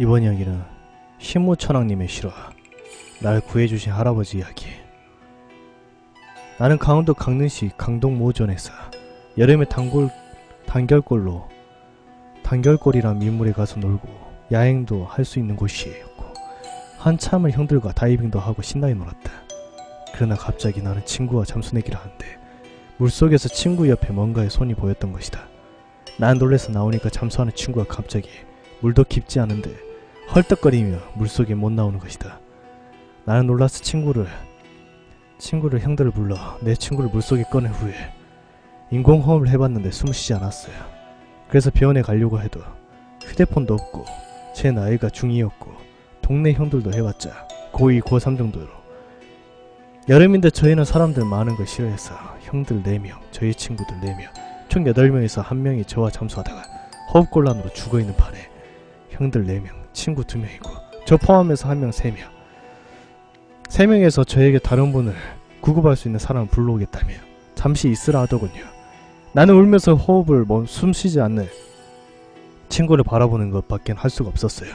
이번 이야기는 신무천왕님의 실화 날 구해주신 할아버지 이야기 나는 강원도 강릉시 강동 모전에서 여름에 단골, 단결골로 단결골이란 민물에 가서 놀고 야행도 할 수 있는 곳이었고 한참을 형들과 다이빙도 하고 신나게 놀았다. 그러나 갑자기 나는 친구와 잠수내기를 하는데 물속에서 친구 옆에 뭔가의 손이 보였던 것이다. 난 놀래서 나오니까 잠수하는 친구가 갑자기 물도 깊지 않은데 헐떡거리며 물속에 못 나오는 것이다. 나는 놀라서 친구를 친구를 형들을 불러 내 친구를 물속에 꺼낸 후에 인공호흡을 해봤는데 숨 쉬지 않았어요. 그래서 병원에 가려고 해도 휴대폰도 없고 제 나이가 중2였고 동네 형들도 해봤자 고2, 고3 정도로 여름인데 저희는 사람들 많은 걸 싫어해서 형들 4명, 저희 친구들 4명 총 8명에서 한 명이 저와 잠수하다가 호흡곤란으로 죽어있는 판에 형들 4명, 친구 2명이고 저 포함해서 한명 3명 3명에서 저에게 다른 분을 구급할 수 있는 사람을 불러오겠다며 잠시 있으라 하더군요. 나는 울면서 호흡을 멈, 숨쉬지 않는 친구를 바라보는 것밖엔 할 수가 없었어요.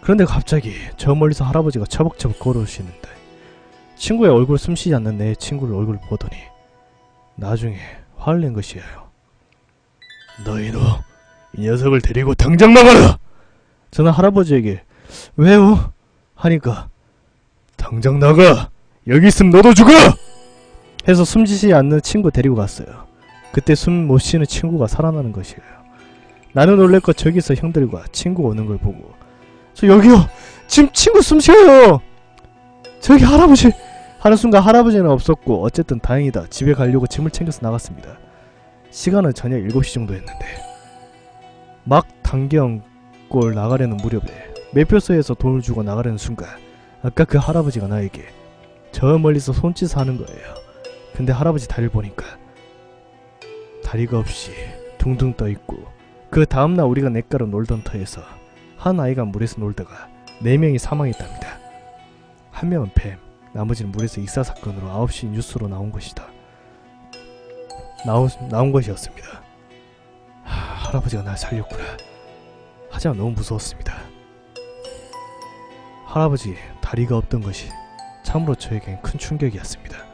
그런데 갑자기 저 멀리서 할아버지가 처벅처벅 걸어오시는데 친구의 얼굴 숨쉬지 않는 내 친구를 얼굴 보더니 나중에 화를 낸 것이에요. 너희도 이 녀석을 데리고 당장 나가라! 저는 할아버지에게 왜요? 하니까 당장 나가! 여기 있으면 너도 죽어! 해서 숨지지 않는 친구 데리고 갔어요. 그때 숨 못 쉬는 친구가 살아나는 것이에요. 나는 놀랄것 저기서 형들과 친구 오는 걸 보고 저 여기요! 지금 친구 숨 쉬어요! 저기 할아버지! 하는 순간 할아버지는 없었고 어쨌든 다행이다. 집에 가려고 짐을 챙겨서 나갔습니다. 시간은 저녁 7시 정도 했는데 막 단경골 나가려는 무렵에 매표소에서 돈을 주고 나가려는 순간 아까 그 할아버지가 나에게 저 멀리서 손짓을 하는 거예요. 근데 할아버지 다리를 보니까 다리가 없이 둥둥 떠 있고 그 다음날 우리가 냇가로 놀던 터에서 한 아이가 물에서 놀다가 네 명이 사망했답니다. 한 명은 뱀, 나머지는 물에서 익사 사건으로 9시 뉴스로 나온 것이다. 나오, 나온 것이었습니다. 하, 할아버지가 날 살렸구나. 하지만 너무 무서웠습니다. 할아버지 다리가 없던 것이 참으로 저에겐 큰 충격이었습니다.